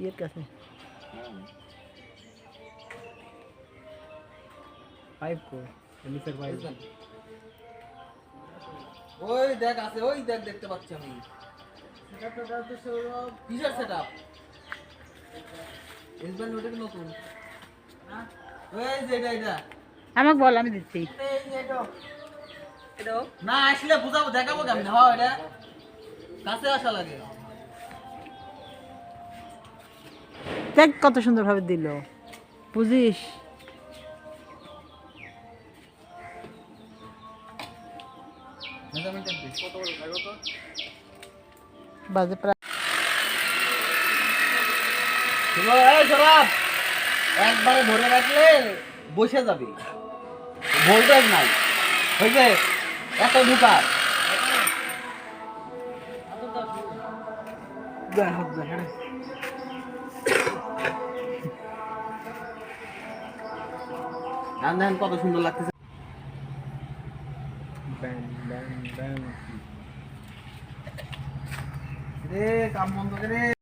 ইয়ের কাছে। কো নিচের ওই দেখ আছে ওই দেখ দেখতে পাচ্ছি আমি। কিসের সেট আপ এসবেন ওটা নতুন? ওই যে এটা এটা। আমাকে বল আমি দিচ্ছি। না আসলে বুঝাবো দেখাবো কেমন? হ্যাঁ এটা। কাছে আসা লাগে। দেখ কত সুন্দর ভাবে দিল। বুঝিস? বাজে প্রায় একবারে ধরে রাখলে বসে যাবে। ভোল্টেজ নাই। হয়েছে? এত ঢুকা ধান দেখেন কত সুন্দর লাগতেছে। রে কাম বন্ধ করে